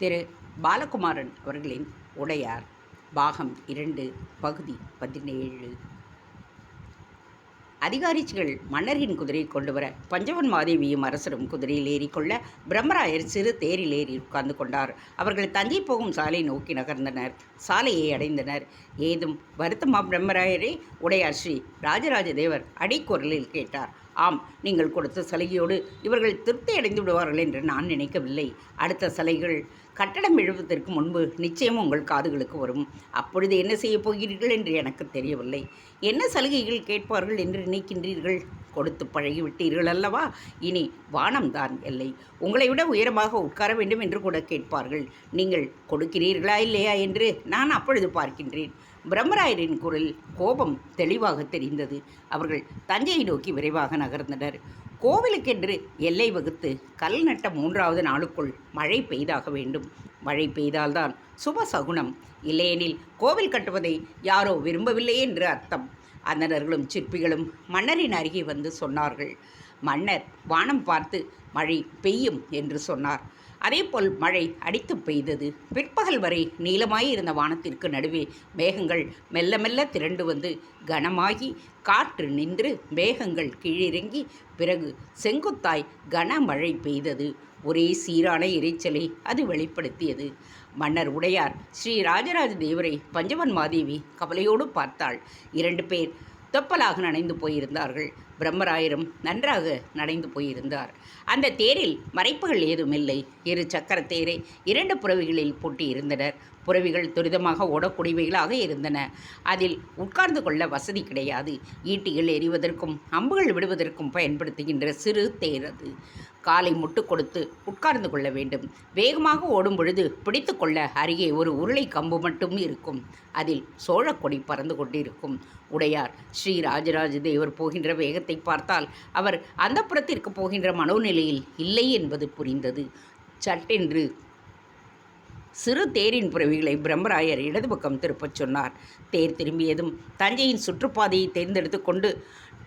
திரு. பாலகுமாரன் அவர்களின் உடையார் பாகம் இரண்டு பகுதி பதினேழு. அதிகாரிகள் மன்னரின் குதிரையை கொண்டு வர பஞ்சவன் மாதேவியும் அரசரும் குதிரையில் ஏறிக்கொள்ள பிரம்மராயர் சிறு தேரில் ஏறி உட்கார்ந்து கொண்டார். அவர்கள் தஞ்சை போகும் சாலை நோக்கி நகர்ந்தனர். சாலையை அடைந்தனர். ஏதும் வருத்தமா பிரம்மராயரே? உடையார் ஸ்ரீ ராஜராஜ தேவர் அடிக்குரலில் கேட்டார். ஆம் நீங்கள் கொடுத்த சலுகையோடு இவர்கள் திருப்தி அடைந்து விடுவார்கள் என்று நான் நினைக்கவில்லை. அடுத்த சலுகைகள் கட்டடம் எழுவதற்கு முன்பு நிச்சயம் உங்கள் காதுகளுக்கு வரும். அப்பொழுது என்ன செய்யப் போகிறீர்கள் என்று எனக்கு தெரியவில்லை. என்ன சலுகைகள் கேட்பார்கள் என்று நினைக்கின்றீர்கள்? கொடுத்து பழகிவிட்டீர்கள் அல்லவா? இனி வானம்தான் எல்லை உங்களை விட உயரமாக உட்கார வேண்டும் என்று கூட கேட்பார்கள். நீங்கள் கொடுக்கிறீர்களா இல்லையா என்று நான் அப்பொழுது பார்க்கின்றேன். பிரம்மராயரின் குரல் கோபம் தெளிவாக தெரிந்தது. அவர்கள் தஞ்சையை நோக்கி விரைவாக நகர்ந்தனர். கோவிலுக்கென்று எல்லை வகுத்து கல் நட்ட மூன்றாவது நாளுக்குள் மழை பெய்தாக வேண்டும். மழை பெய்தால்தான் சுப சகுனம். இல்லையெனில் கோவில் கட்டுவதை யாரோ விரும்பவில்லை என்று அர்த்தம். அந்தணர்களும் சிற்பிகளும் மன்னரின் அருகே வந்து சொன்னார்கள். மன்னர் வானம் பார்த்து மழை பெய்யும் என்று சொன்னார். அதேபோல் மழை அடித்து பெய்தது. பிற்பகல் வரை நீளமாய் இருந்த வானத்திற்கு நடுவே மேகங்கள் மெல்ல மெல்ல திரண்டு வந்து கனமாகி காற்று நின்று மேகங்கள் கீழிறங்கி பிறகு செங்குத்தாய் கனமழை பெய்தது. ஒரே சீரான இறைச்சலை அது வெளிப்படுத்தியது. மன்னர் உடையார் ஸ்ரீ ராஜராஜ தேவரை பஞ்சவன் மாதேவி கவலையோடு பார்த்தாள். இரண்டு பேர் தொப்பலாக நனைந்து போயிருந்தார்கள். பிரம்மராயரும் நன்றாக நடைந்து போயிருந்தார். அந்த தேரில் மறைப்புகள் ஏதுமில்லை. இரு சக்கர தேரை இரண்டு புறவிகளில் பூட்டி இருந்தனர் புறவிகள் துரிதமாக ஓடக்கூடியவைகளாக இருந்தன. அதில் உட்கார்ந்து கொள்ள வசதி கிடையாது. ஈட்டிகள் எறிவதற்கும் அம்புகள் விடுவதற்கும் பயன்படுத்துகின்ற சிறு தேர் அது. காலை முட்டு கொடுத்து உட்கார்ந்து கொள்ள வேண்டும். வேகமாக ஓடும் பொழுது பிடித்து கொள்ள அருகே ஒரு உருளை கம்பு மட்டும் இருக்கும். அதில் சோழக்கொடி பறந்து கொண்டிருக்கும். உடையார் ஸ்ரீ ராஜராஜ தேவர் போகின்ற வேகத்தை பார்த்தால் அவர் அந்த புறத்திற்கு போகின்ற மனோநிலையில் இல்லை என்பது புரிந்தது. சட்டென்று சிறு தேரின் புறவிகளை பிரம்மராயர் இடது பக்கம் திருப்பச் சொன்னார். தேர் திரும்பியதும் தஞ்சையின் சுற்றுப்பாதையை தேர்ந்தெடுத்து கொண்டு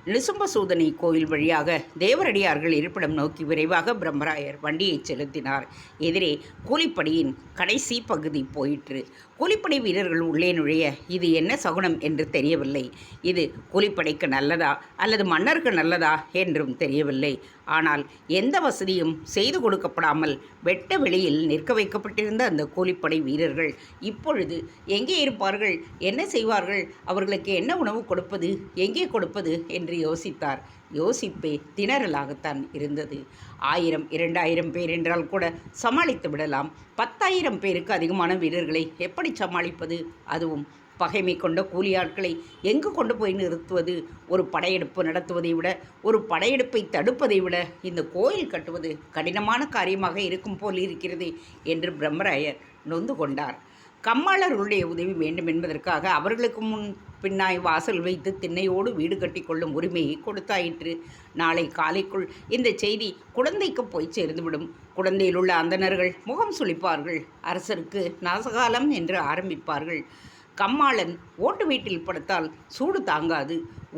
நிசும்பசூதனை கோயில் வழியாக தேவரடியார்கள் இருப்பிடம் நோக்கி விரைவாக பிரம்மராயர் வண்டியை செலுத்தினார். எதிரே கூலிப்படியின் கடைசி பகுதி போயிற்று. கூலிப்படை வீரர்கள் உள்ளே நுழைய இது என்ன சகுனம் என்று தெரியவில்லை. இது கூலிப்படைக்கு நல்லதா அல்லது மன்னருக்கு நல்லதா என்றும் தெரியவில்லை. ஆனால் எந்த வசதியும் செய்து கொடுக்கப்படாமல் வெட்ட வெளியில் நிற்க வைக்கப்பட்டிருந்த அந்த கூலிப்படை வீரர்கள் இப்பொழுது எங்கே இருப்பார்கள்? என்ன செய்வார்கள்? அவர்களுக்கு என்ன உணவு கொடுப்பது? எங்கே கொடுப்பது? என்று யோசித்தார். யோசிப்பே திணறலாகத்தான் இருந்தது. ஆயிரம் இரண்டாயிரம் பேர் என்றால் கூட சமாளித்து விடலாம். பத்தாயிரம் பேருக்கு அதிகமான வீரர்களை எப்படி சமாளிப்பது? அதுவும் பகைமை கொண்ட கூலி ஆட்களை எங்கு கொண்டு போய் நிறுத்துவது? ஒரு படையெடுப்பு நடத்துவதை விட ஒரு படையெடுப்பை தடுப்பதை விட இந்த கோயில் கட்டுவது கடினமான காரியமாக இருக்கும் போல் இருக்கிறது என்று பிரம்மராயர் நொந்து கொண்டார். கம்மாளர்களுடைய உதவி வேண்டும் என்பதற்காக அவர்களுக்கு முன் பின்னாய் வாசல் வைத்து திண்ணையோடு வீடு கட்டி கொள்ளும் உரிமையை கொடுத்தாயிற்று. நாளை காலைக்குள் இந்த செய்தி குழந்தைக்கு போய் சேர்ந்துவிடும். குழந்தையில் உள்ள அந்தணர்கள் முகம் சுளிப்பார்கள். அரசருக்கு நாசகாலம் என்று ஆரம்பிப்பார்கள். கம்மாளன் ஓட்டு வீட்டில் படுத்தால் சூடு தாங்காது.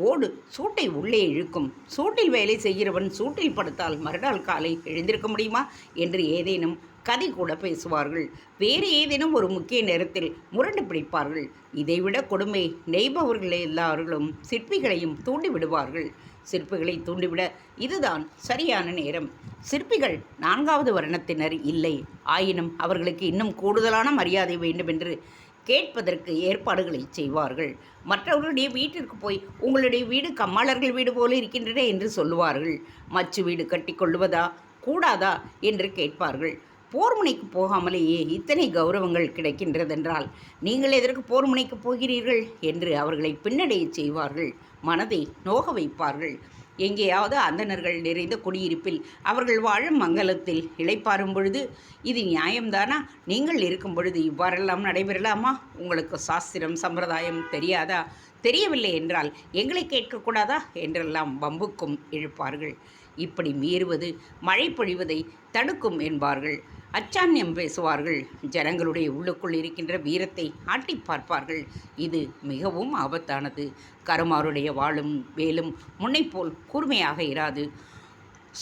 ஓடு சூட்டை உள்ளே இழுக்கும். சூட்டில் வேலை செய்கிறவன் சூட்டில் படுத்தால் மறுநாள் காலை எழுந்திருக்க முடியுமா? என்று ஏதேனும் கதை கூட பேசுவார்கள். வேறு ஏதேனும் ஒரு முக்கிய நேரத்தில் முரண்டு பிடிப்பார்கள். இதைவிட கொடுமை நெய்பவர்களே எல்லார்களும் சிற்பிகளையும் தூண்டி விடுவார்கள். சிற்பிகளை தூண்டிவிட இதுதான் சரியான நேரம். சிற்பிகள் நான்காவது வருணத்தினர் இல்லை. ஆயினும் அவர்களுக்கு இன்னும் கூடுதலான மரியாதை வேண்டுமென்று கேட்பதற்கு ஏற்பாடுகளை செய்வார்கள். மற்றவர்களுடைய வீட்டிற்கு போய் உங்களுடைய வீடு கம்மாளர்கள் வீடு போல இருக்கின்றன என்று சொல்லுவார்கள். மச்சு வீடு கட்டி கொள்வதா கூடாதா? என்று கேட்பார்கள். போர்முனைக்கு போகாமலேயே இத்தனை கௌரவங்கள் கிடைக்கின்றதென்றால் நீங்கள் எதற்கு போர்முனைக்கு போகிறீர்கள்? என்று அவர்களை பின்னடைய செய்வார்கள். மனதை நோக வைப்பார்கள். எங்கேயாவது அந்தணர்கள் நிறைந்த குடியிருப்பில் அவர்கள் வாழும் மங்கலத்தில் இழைப்பாரும் பொழுது இது நியாயம்தானா? நீங்கள் இருக்கும் பொழுது இவ்வாறெல்லாம் நடைபெறலாமா? உங்களுக்கு சாஸ்திரம் சம்பிரதாயம் தெரியாதா? தெரியவில்லை என்றால் எங்களை கேட்கக்கூடாதா? என்றெல்லாம் வம்புக்கும் இழுப்பார்கள். இப்படி மீறுவது மழை பொழிவதை தடுக்கும் என்பார்கள். அச்சான்யம் பேசுவார்கள். ஜனங்களுடைய உள்ளுக்குள் இருக்கின்ற வீரத்தை ஆட்டி பார்ப்பார்கள். இது மிகவும் ஆபத்தானது. கருமாருடைய வாளும் வேலும் முன்னைப்போல் கூர்மையாக இராது.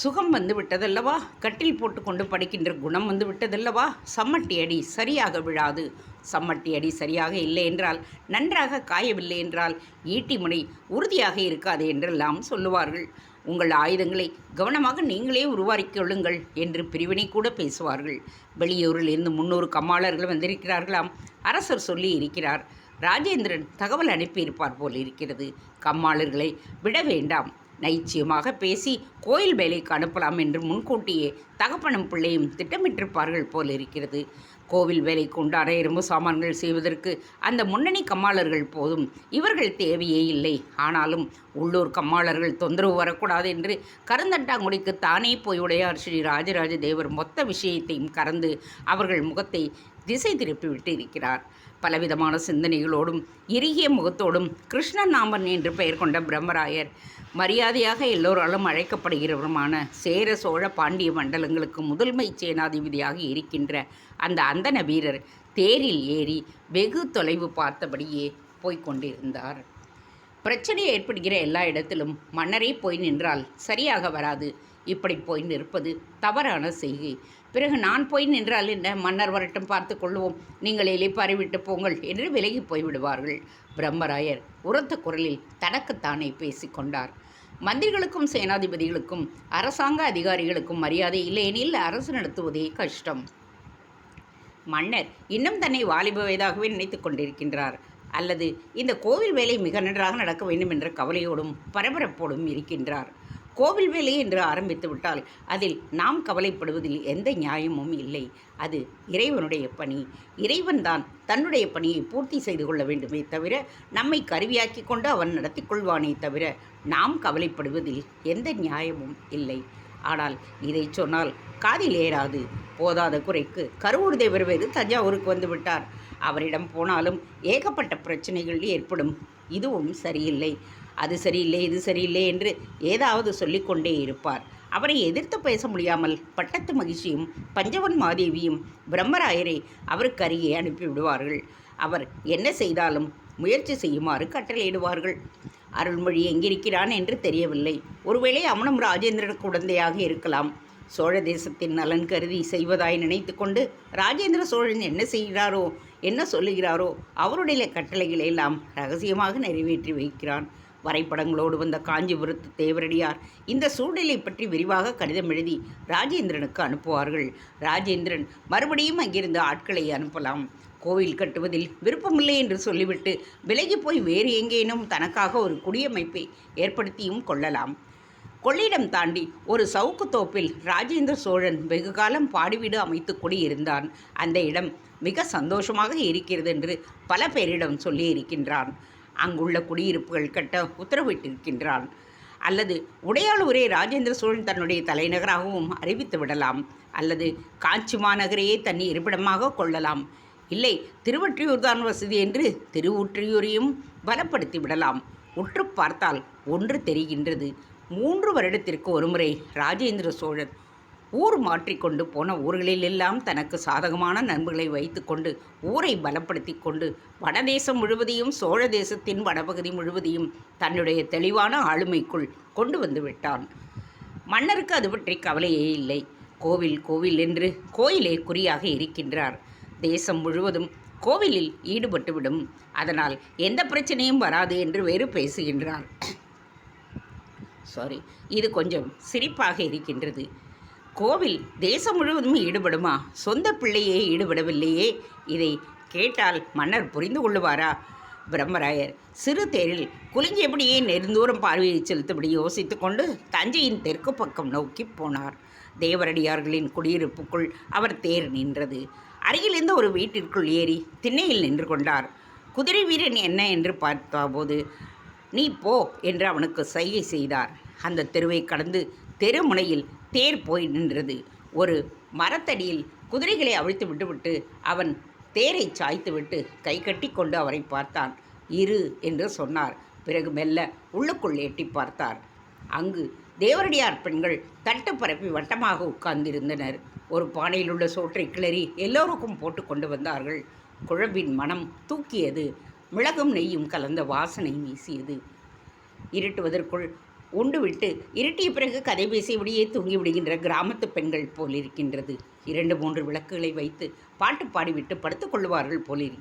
சுகம் வந்து விட்டதல்லவா? கட்டில் போட்டுக்கொண்டு படிக்கின்ற குணம் வந்து விட்டதல்லவா? சம்மட்டி அடி சரியாக விழாது. சம்மட்டி அடி சரியாக இல்லை என்றால் நன்றாக காயவில்லை என்றால் ஈட்டி முனை உறுதியாக இருக்காது என்றெல்லாம் சொல்லுவார்கள். உங்கள் ஆயுதங்களை கவனமாக நீங்களே உருவாக்கிக் கொள்ளுங்கள் என்று பிரிவினை கூட பேசுவார்கள். வெளியூரில் இருந்து முன்னூறு கம்மாளர்கள் வந்திருக்கிறார்களாம். அரசர் சொல்லி இருக்கிறார். ராஜேந்திரன் தகவல் அனுப்பியிருப்பார் போல் இருக்கிறது. கம்மாளர்களை விட வேண்டாம். நைச்சியமாக பேசி கோயில் வேலைக்கு அனுப்பலாம் என்று முன்கூட்டியே தகப்பனும் பிள்ளையும் திட்டமிட்டிருப்பார்கள் போல் இருக்கிறது. கோவில் வேலைக்கு உண்டான இரும்பு சாமான்கள் செய்வதற்கு அந்த முன்னணி கம்மாளர்கள் போதும். இவர்கள் தேவையே இல்லை. ஆனாலும் உள்ளூர் கம்மாளர்கள் தொந்தரவு வரக்கூடாது என்று கருந்தண்டாங்குடிக்கு தானே போய் உடையார் ஸ்ரீ ராஜராஜ தேவர் மொத்த விஷயத்தையும் கறந்து அவர்கள் முகத்தை திசை திருப்பிவிட்டு இருக்கிறார் பலவிதமான சிந்தனைகளோடும் இறுகிய முகத்தோடும் கிருஷ்ணன் நாமன் என்று பெயர் கொண்ட பிரம்மராயர் மரியாதையாக எல்லோராலும் அழைக்கப்படுகிறவருமான சேர சோழ பாண்டிய மண்டலங்களுக்கு முதன்மை சேனாதிபதியாக இருக்கின்ற அந்த அந்தன வீரர் தேரில் ஏறி வெகு தொலைவு பார்த்தபடியே போய்கொண்டிருந்தார் பிரச்சனை ஏற்படுகிற எல்லா இடத்திலும் மன்னரே போய் நின்றால் சரியாக வராது. இப்படி போய் நிற்பது தவறான செய்கை. பிறகு நான் போய் நின்றால் என்ன? மன்னர் வரட்டும் பார்த்து கொள்வோம். நீங்கள் இலைப்பாரி விட்டு போங்கள் என்று விலகி போய்விடுவார்கள் பிரம்மராயர் உரத்த குரலில் தனக்குத்தானே பேசிக்கொண்டார் மந்திரிகளுக்கும் சேனாதிபதிகளுக்கும் அரசாங்க அதிகாரிகளுக்கும் மரியாதை இல்லையெனில் அரசு நடத்துவதே கஷ்டம். மன்னர் இன்னும் தன்னை வாலிப வயதாகவே நினைத்து கொண்டிருக்கின்றார். அல்லது இந்த கோவில் வேலை மிக நன்றாக நடக்க வேண்டும் என்ற கவலையோடும் பரபரப்போடும் இருக்கின்றார். கோவில் வேலை என்று ஆரம்பித்து விட்டால் அதில் நாம் கவலைப்படுவதில் எந்த நியாயமும் இல்லை. அது இறைவனுடைய பணி. இறைவன் தான் தன்னுடைய பணியை பூர்த்தி செய்து கொள்ள வேண்டுமே தவிர நம்மை கருவியாக்கி கொண்டு அவன் நடத்தி கொள்வானே தவிர நாம் கவலைப்படுவதில் எந்த நியாயமும் இல்லை. ஆனால் இதை சொன்னால் காதில் ஏறாது. போதாத குறைக்கு கருவூர் தேவர் வேறு தஞ்சாவூருக்கு வந்துவிட்டார் அவரிடம் போனாலும் ஏகப்பட்ட பிரச்சனைகள் ஏற்படும். இதுவும் சரியில்லை. அது சரியில்லை இது சரியில்லை என்று ஏதாவது சொல்லிக்கொண்டே இருப்பார். அவரை எதிர்த்து பேச முடியாமல் பட்டத்து மகிழ்ச்சியும் பஞ்சவன் மாதேவியும் பிரம்மராயரை அவருக்கு அருகே அனுப்பிவிடுவார்கள். அவர் என்ன செய்தாலும் முயற்சி செய்யுமாறு கட்டளையிடுவார்கள். அருள்மொழி எங்கிருக்கிறான் என்று தெரியவில்லை. ஒருவேளை அவனும் ராஜேந்திரனுக்கு குழந்தையாக இருக்கலாம். சோழ தேசத்தின் நலன் கருதி செய்வதாய் நினைத்து கொண்டு ராஜேந்திர சோழன் என்ன செய்கிறாரோ என்ன சொல்லுகிறாரோ அவருடைய கட்டளைகளை எல்லாம் ரகசியமாக நிறைவேற்றி வைக்கிறான். வரைபடங்களோடு வந்த காஞ்சிபுரத்து தேவரடியார் இந்த சூழ்நிலை பற்றி விரிவாக கடிதம் எழுதி ராஜேந்திரனுக்கு அனுப்புவார்கள். ராஜேந்திரன் மறுபடியும் அங்கிருந்து ஆட்களை அனுப்பலாம். கோவில் கட்டுவதில் விருப்பமில்லை என்று சொல்லிவிட்டு விலகி போய் வேறு எங்கேனும் தனக்காக ஒரு குடியமைப்பை ஏற்படுத்தியும் கொள்ளலாம். கொள்ளிடம் தாண்டி ஒரு சவுக்கு தோப்பில் ராஜேந்திர சோழன் வெகுகாலம் பாடிவீடு அமைத்து குடியிருந்தான். அந்த இடம் மிக சந்தோஷமாக இருக்கிறது என்று பல பேரிடம் சொல்லியிருக்கின்றான். அங்குள்ள குடியிருப்புகள் கட்ட உத்தரவிட்டிருக்கின்றான் அல்லது உடையாளூரே ராஜேந்திர சோழன் தன்னுடைய தலைநகராகவும் அறிவித்து விடலாம். அல்லது காஞ்சி மாநகரையே தன் இருப்பிடமாக கொள்ளலாம். இல்லை திருவற்றியூர் தான் வசதி என்று திருவொற்றியூரையும் பலப்படுத்தி விடலாம். உற்று பார்த்தால் ஒன்று தெரிகின்றது. மூன்று வருடத்திற்கு ஒருமுறை ராஜேந்திர சோழன் ஊர் மாற்றிக்கொண்டு போன ஊர்களிலெல்லாம் தனக்கு சாதகமான நண்பர்களை வைத்துக்கொண்டு ஊரை பலப்படுத்தி கொண்டு வடதேசம் முழுவதையும் சோழ தேசத்தின் வடபகுதி முழுவதையும் தன்னுடைய தெளிவான ஆளுமைக்குள் கொண்டு வந்து விட்டான். மன்னருக்கு அது பற்றி கவலையே இல்லை. கோவில் கோவில் என்று கோயிலே குறியாக இருக்கின்றார். தேசம் முழுவதும் கோவிலில் ஈடுபட்டுவிடும் அதனால் எந்த பிரச்சனையும் வராது என்று வேறு பேசுகின்றார். சாரி இது கொஞ்சம் சிரிப்பாக இருக்கின்றது. கோவில் தேசம் முழுவதும் ஈடுபடுமா? சொந்த பிள்ளையே ஈடுபடவில்லையே. இதை கேட்டால் மன்னர் புரிந்து கொள்ளுவாரா? பிரம்மராயர் சிறு தேரில் குலுங்கியபடியே நெருந்தூரம் பார்வையை செலுத்தபடி யோசித்து கொண்டு தஞ்சையின் தெற்கு பக்கம் நோக்கி போனார். தேவரடியார்களின் குடியிருப்புக்குள் அவர் தேர் நின்றது. அருகிலிருந்து ஒரு வீட்டிற்குள் ஏறி திண்ணையில் நின்று கொண்டார். குதிரை வீரன் என்ன என்று பார்த்தபோது நீ போ என்று அவனுக்கு சைகை செய்தார். அந்த தெருவை கடந்து தெருமுனையில் தேர் போய் நின்றது. ஒரு மரத்தடியில் குதிரைகளை அவிழ்த்து விட்டுவிட்டு அவன் தேரை சாய்த்துவிட்டு கை கட்டி கொண்டு அவரை பார்த்தான். இரு என்று சொன்னார். பிறகு மெல்ல உள்ளுக்குள் எட்டி பார்த்தார். அங்கு தேவரடியார் பெண்கள் தட்டு பரப்பி வட்டமாக உட்கார்ந்திருந்தனர். ஒரு பானையில் உள்ள சோற்றை கிளறி எல்லோருக்கும் போட்டு கொண்டு வந்தார்கள். குழம்பின் மனம் தூக்கியது. மிளகும் நெய்யும் கலந்த வாசனை வீசியது. இருட்டுவதற்குள் உண்டு விட்டு இருட்டிய பிறகு கதை பேசியபடியே தூங்கி விடுகின்ற கிராமத்து பெண்கள் போல் இருக்கின்றது. இரண்டு மூன்று விளக்குகளை வைத்து பாட்டு பாடிவிட்டு படுத்துக் கொள்வார்கள் போல்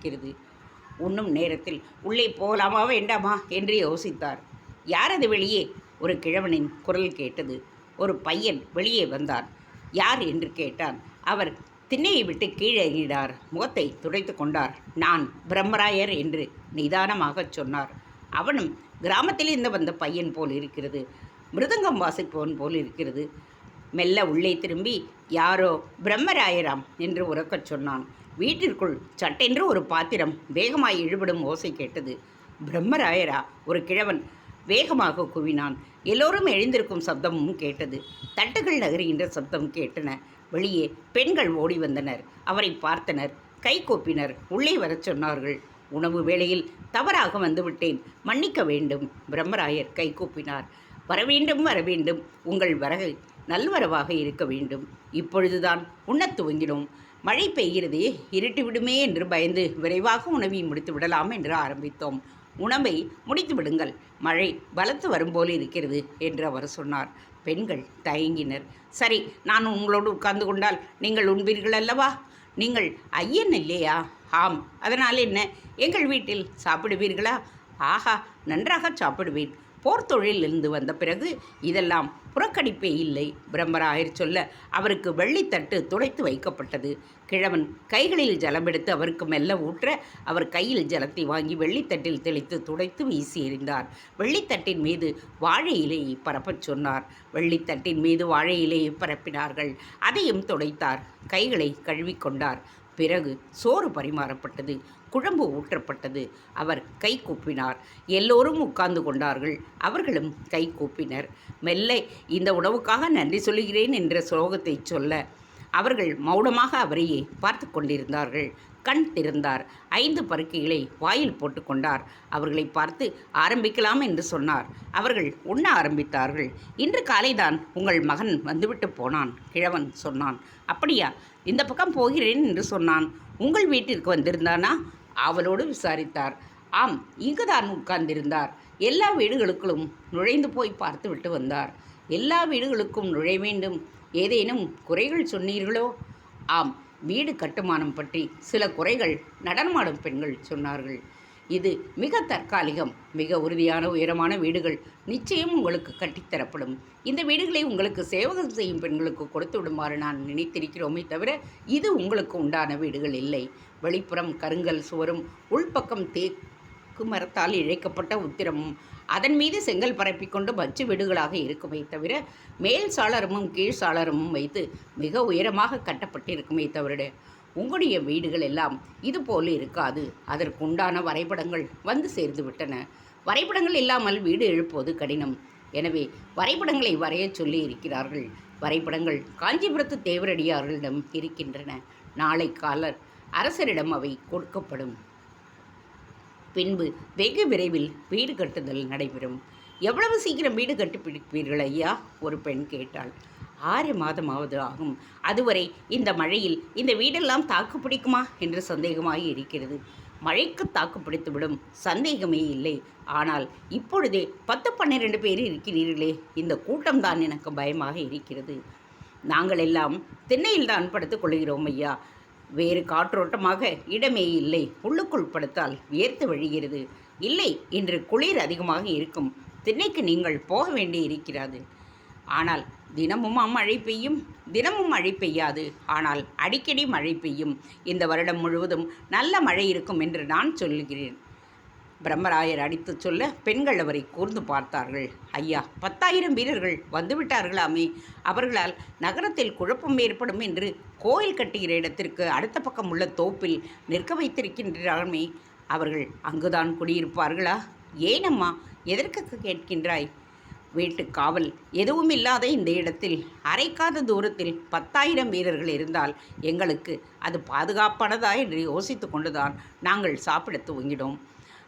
உண்ணும் நேரத்தில் உள்ளே போகலாமா வேண்டாமா? என்று யோசித்தார். யார் அது வெளியே? ஒரு கிழவனின் குரல் கேட்டது. ஒரு பையன் வெளியே வந்தான். யார்? என்று கேட்டான். அவர் திண்ணையை விட்டு கீழே இறங்கினார். முகத்தை துடைத்து கொண்டார். நான் பிரம்மராயர் என்று நிதானமாகச் சொன்னார். அவனும் கிராமத்திலிருந்து வந்த பையன் போல் இருக்கிறது மிருதங்கம் வாசிப்பவன் போல் இருக்கிறது. மெல்ல உள்ளே திரும்பி யாரோ பிரம்மராயராம் என்று உறக்கச் சொன்னான். வீட்டிற்குள் சட்டென்று ஒரு பாத்திரம் வேகமாய் இழுபடும் ஓசை கேட்டது. பிரம்மராயரா? ஒரு கிழவன் வேகமாக குவினான். எல்லோரும் எழுந்திருக்கும் சப்தமும் கேட்டது. தட்டுகள் நகருகின்ற சப்தம் கேட்டன. வெளியே பெண்கள் ஓடி வந்தனர். அவரை பார்த்தனர். கை கூப்பினர். உள்ளே வரச் சொன்னார்கள். உணவு வேளையில் தவறாக வந்துவிட்டேன். மன்னிக்க வேண்டும். பிரம்மராயர் கை கூப்பினார். வரவேண்டும் வரவேண்டும் உங்கள் வரகு நல்வரவாக இருக்க வேண்டும். இப்பொழுதுதான் உண்ணத் துவங்கினோம். மழை பெய்கிறதே இருட்டுவிடுமே என்று பயந்து விரைவாக உணவை முடித்து விடலாம் என்று ஆரம்பித்தோம். உணவை முடித்து விடுங்கள். மழை பலத்து வரும்போல் இருக்கிறது என்று அவர் சொன்னார். பெண்கள் தயங்கினர். சரி நான் உங்களோடு உட்கார்ந்து கொண்டால் நீங்கள் உண்பீர்கள் அல்லவா? நீங்கள் ஐயன் இல்லையா? ஆம். அதனால் என்ன? எங்கள் வீட்டில் சாப்பிடுவீர்களா? ஆஹா நன்றாக சாப்பிடுவேன். போர் இருந்து வந்த பிறகு இதெல்லாம் புறக்கணிப்பே இல்லை பிரம்மராயர் சொல்ல. அவருக்கு வெள்ளித்தட்டு துடைத்து வைக்கப்பட்டது. கிழவன் கைகளில் ஜலம் எடுத்து அவருக்கு மெல்ல ஊற்ற அவர் கையில் ஜலத்தை வாங்கி வெள்ளித்தட்டில் தெளித்து துடைத்து வீசி எறிந்தார். வெள்ளித்தட்டின் மீது வாழை இலையை பரப்பச் சொன்னார். வெள்ளித்தட்டின் மீது வாழை இலையை பரப்பினார்கள். அதையும் துடைத்தார். கைகளை கழுவிக்கொண்டார் பிறகு சோறு பரிமாறப்பட்டது. குழம்பு ஊற்றப்பட்டது. அவர் கை கூப்பினார். எல்லோரும் உட்கார்ந்து கொண்டார்கள். அவர்களும் கை கூப்பினர். மெல்ல இந்த உணவுக்காக நன்றி சொல்லுகிறேன் என்ற சோகத்தை சொல்ல அவர்கள் மௌனமாக அவரையே பார்த்து கொண்டிருந்தார்கள். கண் திறந்தார். ஐந்து பருக்கைகளை வாயில் போட்டுக்கொண்டார் அவர்களை பார்த்து ஆரம்பிக்கலாம் என்று சொன்னார். அவர்கள் உண்ண ஆரம்பித்தார்கள். இன்று காலைதான் உங்கள் மகன் வந்துவிட்டு போனான் கிழவன் சொன்னான். அப்படியா? இந்த பக்கம் போகிறேன் என்று சொன்னான். உங்கள் வீட்டிற்கு வந்திருந்தானா? ஆவலோடு விசாரித்தார். ஆம் இங்குதான் உட்கார்ந்திருந்தார். எல்லா வீடுகளுக்கும் நுழைந்து போய் பார்த்துவிட்டு வந்தார். எல்லா வீடுகளுக்கும் நுழைய வேண்டும். ஏதேனும் குறைகள் சொன்னீர்களோ? ஆம் வீடு கட்டுமானம் பற்றி சில குறைகள் நடனமாடும் பெண்கள் சொன்னார்கள். இது மிக தற்காலிகம் மிக உறுதியான உயரமான வீடுகள் நிச்சயம் உங்களுக்கு கட்டித்தரப்படும். இந்த வீடுகளை உங்களுக்கு சேவகம் செய்யும் பெண்களுக்கு கொடுத்து விடுமாறு நான் நினைத்திருக்கிறோமே தவிர இது உங்களுக்கு உண்டான வீடுகள் இல்லை. வெளிப்புறம் கருங்கல் சுவரும் உள்பக்கம் தேக்கு மரத்தால் இழைக்கப்பட்ட உத்திரமும் அதன் மீது செங்கல் பரப்பிக்கொண்டு பச்சு வீடுகளாக இருக்குமே தவிர மேல் சாளரமும் கீழ் சாளரமும் வைத்து மிக உயரமாக கட்டப்பட்டிருக்குமே தவிர உங்களுடைய வீடுகள் எல்லாம் இது போல இருக்காது. அதற்குண்டான வரைபடங்கள் வந்து சேர்ந்து விட்டன. வரைபடங்கள் இல்லாமல் வீடு எழுப்புவது கடினம். எனவே வரைபடங்களை வரையச் சொல்லி இருக்கிறார்கள். வரைபடங்கள் காஞ்சிபுரத்து தேவரடியார்களிடம் இருக்கின்றன. நாளை காலர் அரசரிடம் அவை கொடுக்கப்படும். பின்பு வெகு விரைவில் வீடு கட்டுதல் நடைபெறும். எவ்வளவு சீக்கிரம் வீடு கட்டிப்பிடிப்பீர்கள் ஐயா? ஒரு பெண் கேட்டாள். ஆறு மாதமாவது ஆகும். அதுவரை இந்த மழையில் இந்த வீடெல்லாம் தாக்கு பிடிக்குமா என்று சந்தேகமாகி இருக்கிறது. மழைக்கு தாக்கு பிடித்துவிடும் சந்தேகமே இல்லை. ஆனால் இப்பொழுதே பத்து பன்னிரண்டு பேர் இருக்கிறீர்களே இந்த கூட்டம்தான் எனக்கு பயமாக இருக்கிறது. நாங்கள் எல்லாம் திண்ணையில் தான் படுத்துக் கொள்கிறோம் ஐயா. வேறு காற்றோட்டமாக இடமே இல்லை. உள்ளுக்குள் படுத்தால் வியர்த்து வழிகிறது. இல்லை இன்று குளிர் அதிகமாக இருக்கும். திண்ணைக்கு நீங்கள் போக வேண்டி இருக்கிறது ஆனால் தினமும் மழை பெய்யும் தினமும் மழை பெய்யாது ஆனால் அடிக்கடி மழை பெய்யும் இந்த வருடம் முழுவதும் நல்ல மழை இருக்கும் என்று நான் சொல்லுகிறேன் பிரம்மராயர் அடித்துச் சொல்ல பெண்கள் அவரை கூர்ந்து பார்த்தார்கள். ஐயா பத்தாயிரம் வீரர்கள் வந்துவிட்டார்களாமே அவர்களால் நகரத்தில் குழப்பம் ஏற்படும் என்று கோயில் கட்டுகிற இடத்திற்கு அடுத்த பக்கம் உள்ள தோப்பில் நிற்க வைத்திருக்கின்றாமே அவர்கள் அங்குதான் குடியிருப்பார்களா? ஏனம்மா எதற்கு கேட்கின்றாய்? வீட்டு காவல் எதுவும் இல்லாத இந்த இடத்தில் அரைக்காத தூரத்தில் பத்தாயிரம் வீரர்கள் இருந்தால் எங்களுக்கு அது பாதுகாப்பானதா என்று யோசித்து கொண்டுதான் நாங்கள் சாப்பிட துவங்கினோம்.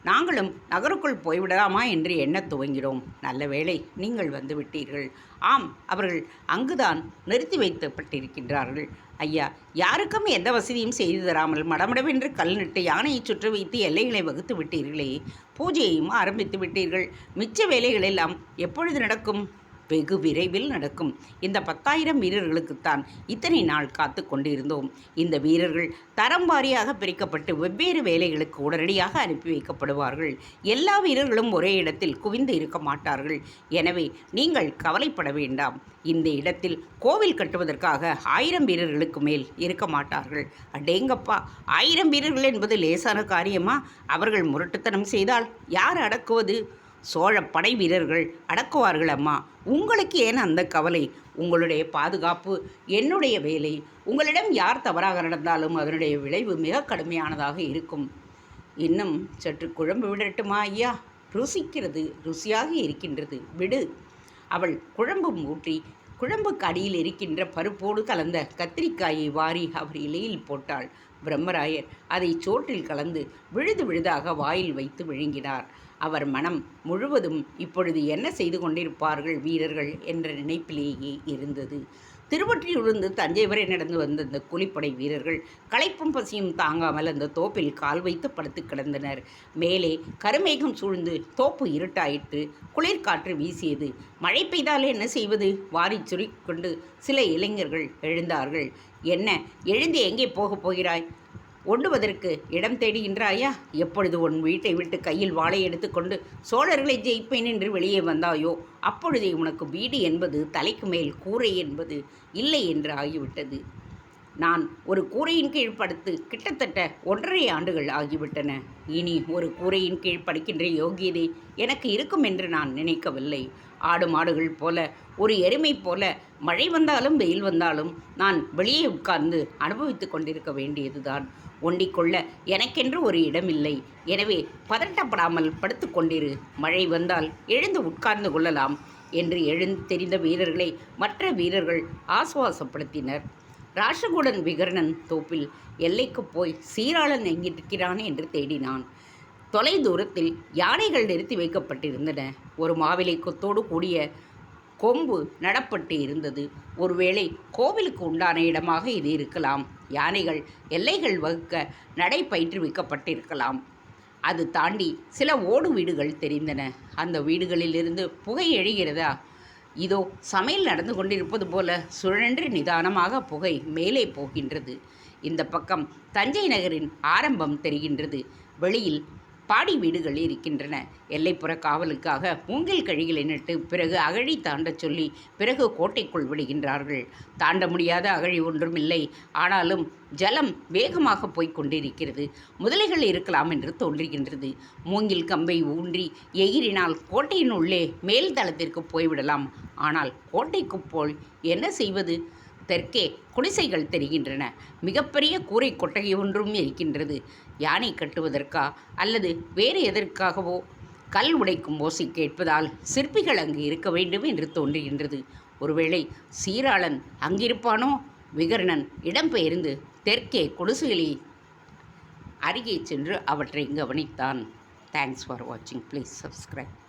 நாங்களும் நகருக்குள் போய்விடலாமா என்று எண்ணத் துவங்கினோம். நல்ல வேளை நீங்கள் வந்து விட்டீர்கள். ஆம் அவர்கள் அங்குதான் நிறுத்தி வைக்கப்பட்டிருக்கின்றார்கள். ஐயா யாருக்கும் எந்த வசதியும் செய்து தராமல் மடமடவென்று கல் நட்டு யானையை சுற்றி வைத்து எல்லைகளை வகுத்து விட்டீர்களே. பூஜையையும் ஆரம்பித்து விட்டீர்கள். மிச்ச வேலைகளெல்லாம் எப்பொழுது நடக்கும்? வெகு விரைவில் நடக்கும். இந்த பத்தாயிரம் வீரர்களுக்குத்தான் இத்தனை நாள் காத்து கொண்டிருந்தோம். இந்த வீரர்கள் தரம் வாரியாக பிரிக்கப்பட்டு வெவ்வேறு வேலைகளுக்கு உடனடியாக அனுப்பி வைக்கப்படுவார்கள். எல்லா வீரர்களும் ஒரே இடத்தில் குவிந்து இருக்க மாட்டார்கள். எனவே நீங்கள் கவலைப்பட வேண்டாம். இந்த இடத்தில் கோவில் கட்டுவதற்காக ஆயிரம் வீரர்களுக்கு மேல் இருக்க மாட்டார்கள். அடேங்கப்பா! ஆயிரம் வீரர்கள் என்பது லேசான காரியமா? அவர்கள் முரட்டுத்தனம் செய்தால் யார் அடக்குவது? சோழ படை வீரர்கள் அடக்குவார்கள் அம்மா. உங்களுக்கு ஏன் அந்த கவலை? உங்களுடைய பாதுகாப்பு என்னுடைய வேலை. உங்களிடம் யார் தவறாக நடந்தாலும் அதனுடைய விளைவு மிக கடுமையானதாக இருக்கும். இன்னும் சற்று குழம்பு விடட்டுமா ஐயா? ருசிக்கிறது ருசியாக இருக்கின்றது. விடு. அவள் குழம்பு மூட்டி குழம்புக்கு அடியில் இருக்கின்ற பருப்போடு கலந்த கத்திரிக்காயை வாரி அவர் இலையில் போட்டாள். பிரம்மராயர் அதை சோற்றில் கலந்து விழுது விழுதாக வாயில் வைத்து விழுங்கினார். அவர் மனம் முழுவதும் இப்பொழுது என்ன செய்து கொண்டிருப்பார்கள் வீரர்கள் என்ற நினைப்பிலேயே இருந்தது. திருவொற்றியிலிருந்து தஞ்சை வரை நடந்து வந்த அந்த கூலிப்படை வீரர்கள் களைப்பும் பசியும் தாங்காமல் அந்த தோப்பில் கால் வைத்து படுத்து கிடந்தனர். மேலே கருமேகம் சூழ்ந்து தோப்பு இருட்டாயிற்று குளிர்காற்று வீசியது. மழை பெய்தால் என்ன செய்வது? வாரி சுருக்கொண்டு சில இளைஞர்கள் எழுந்தார்கள். என்ன? எழுந்து எங்கே போகப் போகிறாய்? ஒண்ணுவதற்கு இடம் தேடுகின்றாயா எப்பொழுது உன் வீட்டை விட்டு கையில் வாளை எடுத்துக்கொண்டு சோழர்களை ஜெயிப்பேன் என்று வெளியே வந்தாயோ? அப்பொழுதே உனக்கு வீடு என்பது தலைக்கு மேல் கூரை என்பது இல்லை என்று ஆகிவிட்டது. நான் ஒரு கூரையின் கீழ் படுத்து கிட்டத்தட்ட ஒன்றரை ஆண்டுகள் ஆகிவிட்டன. இனி ஒரு கூரையின் கீழ் படுக்கின்ற யோகியதை எனக்கு இருக்கும் என்று நான் நினைக்கவில்லை. ஆடு மாடுகள் போல ஒரு எருமை போல மழை வந்தாலும் வெயில் வந்தாலும் நான் வெளியே உட்கார்ந்து அனுபவித்துக் கொண்டிருக்க வேண்டியதுதான். ஒண்டிக்கொள்ள எனக்கென்று ஒரு இடமில்லை. எனவே பதட்டப்படாமல் படுத்துக்கொண்டிரு மழை வந்தால் எழுந்து உட்கார்ந்து கொள்ளலாம் என்று எழுந்து தெரிந்த வீரர்களை மற்ற வீரர்கள் ஆசுவாசப்படுத்தினர். ராஷகுடன் விகர்ணன் தோப்பில் எல்லைக்கு போய் சீராளன் எங்கிருக்கிறான் என்று தேடினான். தொலை தூரத்தில் யானைகள் நிறுத்தி வைக்கப்பட்டிருந்தன. ஒரு மாவிலை கொத்தோடு கூடிய கொம்பு நடப்பட்டு இருந்தது. ஒருவேளை கோவிலுக்கு உண்டான இடமாக இது இருக்கலாம். யானைகள் எல்லைகள் வகுக்க நடை பயிற்றுவிக்கப்பட்டிருக்கலாம். அது தாண்டி சில ஓடு வீடுகள் தெரிந்தன. அந்த வீடுகளிலிருந்து புகை எழுகிறதா இதோ சமையல் நடந்து கொண்டிருப்பது போல சுழன்று நிதானமாக புகை மேலே போகின்றது. இந்த பக்கம் தஞ்சை நகரின் ஆரம்பம் தெரிகின்றது. வெளியில் பாடி வீடுகள் இருக்கின்றன. எல்லைப்புற காவலுக்காக மூங்கில் கழிகளை நட்டு பிறகு அகழி தாண்டச் சொல்லி பிறகு கோட்டைக்குள் விடுகின்றார்கள். தாண்ட முடியாத அகழி ஒன்றும் இல்லை. ஆனாலும் ஜலம் வேகமாக போய்க் கொண்டிருக்கிறது. முதலைகள் இருக்கலாம் என்று தோன்றுகின்றது. மூங்கில் கம்பை ஊன்றி எகிரினால் கோட்டையின் உள்ளே மேல் தளத்திற்கு போய்விடலாம். ஆனால் கோட்டைக்கு போல் என்ன செய்வது? தெற்கே குடிசைகள் தெரிகின்றன. மிகப்பெரிய கூரை கொட்டகை ஒன்றும் இருக்கின்றது. யானை கட்டுவதற்கா அல்லது வேறு எதற்காகவோ கல் உடைக்கும் ஓசை கேட்பதால் சிற்பிகள் அங்கு இருக்க வேண்டும் என்று தோன்றுகின்றது. ஒருவேளை சீராளன் அங்கிருப்பானோ? விகர்ணன் இடம்பெயர்ந்து தெற்கே குடிசைகளில் அருகே சென்று அவற்றை கவனித்தான். தேங்க்ஸ் ஃபார் வாட்சிங் ப்ளீஸ் சப்ஸ்கிரைப்